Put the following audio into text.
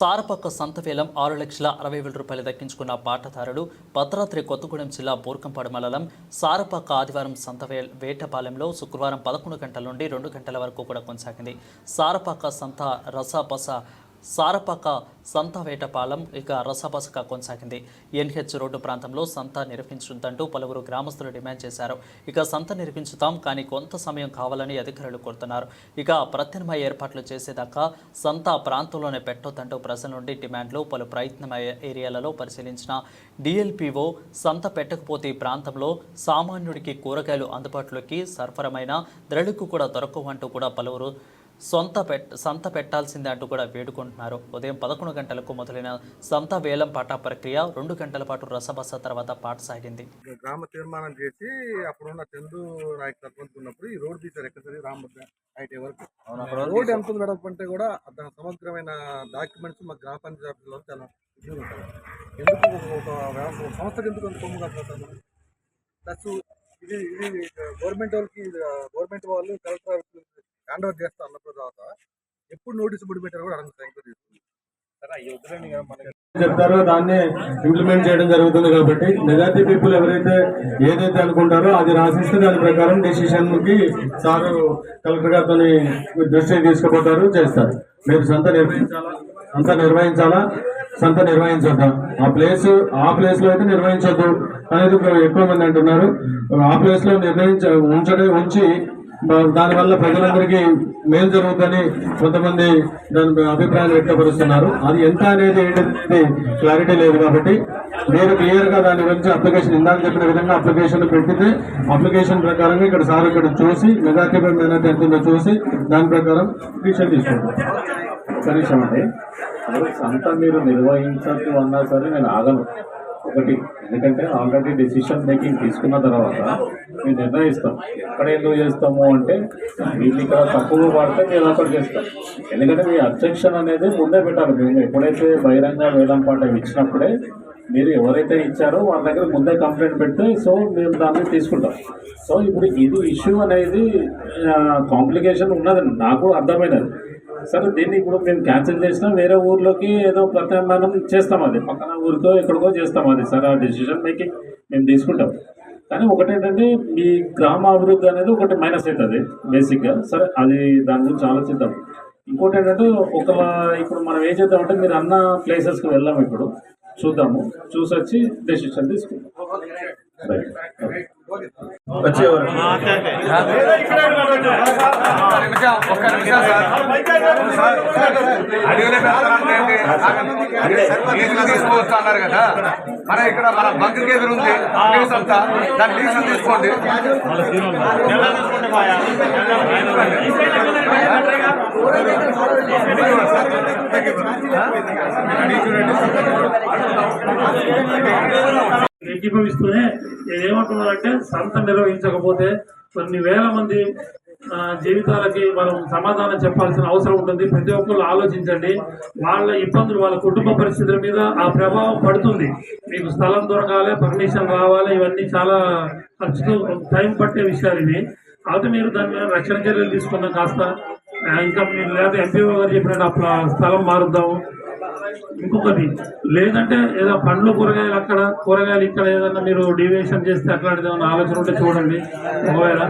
సారపక్క సంతవేలం ఆరు లక్షల అరవై వేల రూపాయలు దక్కించుకున్న బాటదారుడు భద్రాద్రి కొత్తగూడెం జిల్లా బోర్కంపాడు మండలం సారపక్క ఆదివారం సంతవే వేటపాలెంలో శుక్రవారం పదకొండు గంటల నుండి రెండు గంటల వరకు కూడా కొనసాగింది. సారపక్క సంత రసాపస సంత వేటపాలెం ఇక రసపసక కొనసాగింది. ఎన్హెచ్ రోడ్డు ప్రాంతంలో సంత నిర్వహించుందంటూ పలువురు గ్రామస్తులు డిమాండ్ చేశారు. ఇక సంత నిర్వహించుతాం కానీ కొంత సమయం కావాలని అధికారులు కోరుతున్నారు. ఇక ప్రత్యామ్నాయ ఏర్పాట్లు చేసేదాకా సంత ప్రాంతంలోనే పెట్టొద్దంటూ ప్రజల నుండి డిమాండ్లు పలు ప్రయత్నమయ ఏరియాలలో పరిశీలించిన డిఎల్పిఓ సంత పెట్టకపోతే ఈ ప్రాంతంలో సామాన్యుడికి కూరగాయలు అందుబాటులోకి సరఫరమైన ధరలకు కూడా దొరకవంటూ కూడా పలువురు సొంత పెట్ సంత పెట్టాల్సిందే అంటూ కూడా వేడుకుంటున్నారు. ఉదయం పదకొండు గంటలకు మొదలైన సంత వేలం పాట ప్రక్రియ రెండు గంటల పాటు రసబస తర్వాత పాట సాగింది. గ్రామ తీర్మానం చేసి అప్పుడున్న చందు నాయక్ సర్పంచ్ ఉన్నప్పుడు ఈ రోడ్ తీశారు ఎక్కడ సరే రామ హైట్ వరకు రోడ్ ఎంత అంటే కూడా దాని సమగ్రమైన డాక్యుమెంట్స్ మా గ్రామ పంచాయతీ ఆఫీసులో చాలా ఎందుకు ఒక సంస్థకి ఎందుకు అంత కొమ్ము కట్టుకుంటారు? ప్లస్ ఇది ఇది గవర్నమెంట్ వాళ్ళకి గవర్నమెంట్ వాళ్ళు కలెక్టర్ హ్యాండ్ ఓవర్ చేస్తా అన్న తర్వాత ఎప్పుడు నోటీస్ బుడి పెట్టారు కూడా ఎంక్వైరీ చెప్తారో దాన్ని ఇంప్లిమెంట్ చేయడం జరుగుతుంది కాబట్టి మెజార్టీ పీపుల్ ఎవరైతే ఏదైతే అనుకుంటారో అది రాసిస్తే దాని ప్రకారం డెసిషన్కి సారు కలెక్టర్ గారితో దృష్టికి తీసుకుపోతారు చేస్తారు. మీరు సంత నిర్వహించాలా? సంత నిర్వహించాలా? సంత నిర్వహించొద్దా? ఆ ప్లేస్ ఆ ప్లేస్లో అయితే నిర్వహించొద్దు అనేది ఎక్కువ మంది అంటున్నారు. ఆ ప్లేస్లో నిర్ణయించ ఉంచడం ఉంచి దానివల్ల ప్రజలందరికీ మేలు జరుగుతుందని కొంతమంది దాని అభిప్రాయాలు వ్యక్తపరుస్తున్నారు. అది ఎంత అనేది ఏంటనేది క్లారిటీ లేదు కాబట్టి మీరు క్లియర్గా దాని గురించి అప్లికేషన్ ఇందాక చెప్పిన విధంగా అప్లికేషన్ పెట్టితే అప్లికేషన్ ప్రకారంగా ఇక్కడ సార్ ఇక్కడ చూసి మెజార్టీ పై మెజార్టీ ఎంత ఉందో చూసి దాని ప్రకారం డిసిషన్ తీసుకుంటాం ఒక్క అండి. మీరు నిర్వహించద్దు అన్నా సరే నేను ఆగను. ఒకటి ఎందుకంటే ఆల్రెడీ డెసిషన్ మేకింగ్ తీసుకున్న తర్వాత మేము నిర్ణయిస్తాం ఎక్కడ ఎందుకు చేస్తాము అంటే వీళ్ళు ఇక్కడ తక్కువ పడితే మేము అక్కడ చేస్తాం. ఎందుకంటే మీ అబ్జెక్షన్ అనేది ముందే పెట్టాలి. మేము ఎప్పుడైతే బహిరంగ వేలం పాట ఇచ్చినప్పుడే మీరు ఎవరైతే ఇచ్చారో వాళ్ళ దగ్గర ముందే కంప్లైంట్ పెడితే సో మేము దాన్ని తీసుకుంటాం. సో ఇప్పుడు ఇది ఇష్యూ అనేది కాంప్లికేషన్ ఉన్నది. నాకు అర్థమైనది. సరే దీన్ని ఇప్పుడు మేము క్యాన్సిల్ చేసినా వేరే ఊర్లోకి ఏదో ప్రత్యామ్నాయం చేస్తాం అది. పక్కన ఊరికో ఎక్కడికో చేస్తాం అది. సరే ఆ డెసిషన్ మేకింగ్ మేము తీసుకుంటాం. కానీ ఒకటేంటంటే మీ గ్రామ అభివృద్ధి అనేది ఒకటి మైనస్ అవుతుంది బేసిక్గా సరే అది దాని గురించి ఆలోచిద్దాం. ఇంకోటి ఏంటంటే ఒక ఇప్పుడు మనం ఏం చేద్దామంటే మీరు అన్న ప్లేసెస్కి వెళ్దాం ఇప్పుడు చూద్దాము. చూసి వచ్చి డెసిషన్ తీసుకుందాం రైట్ వచ్చేవారు. కదా మన ఇక్కడ మన బంకర్ ఎదురు ఉంది ప్లేస్ అంతా దాని లీజులు తీసుకోండి ఏకీభవిస్తూనే నేను ఏమంటున్నానంటే సంత నిర్వహించకపోతే కొన్ని వేల మంది జీవితాలకి మనం సమాధానం చెప్పాల్సిన అవసరం ఉంటుంది. ప్రతి ఒక్కరు ఆలోచించండి. వాళ్ళ ఇబ్బందులు వాళ్ళ కుటుంబ పరిస్థితుల మీద ఆ ప్రభావం పడుతుంది. మీకు స్థలం దొరకాలి పర్మిషన్ రావాలి ఇవన్నీ చాలా ఖర్చుతో టైం పట్టే విషయాలు ఇవి. కాబట్టి మీరు దాని మీద రక్షణ చర్యలు తీసుకున్నాం కాస్త ఇంకా మీరు లేదా ఎంపీఓ గారు చెప్పినట్టు అప్పుడు స్థలం మారుద్దాము. ఇంకొకటి లేదంటే ఏదో పండ్లు కూరగాయలు అక్కడ కూరగాయలు ఇక్కడ ఏదన్నా మీరు డివియేషన్ చేస్తే అట్లాంటిది ఏమైనా ఆలోచన ఉంటే చూడండి. ఒకవేళ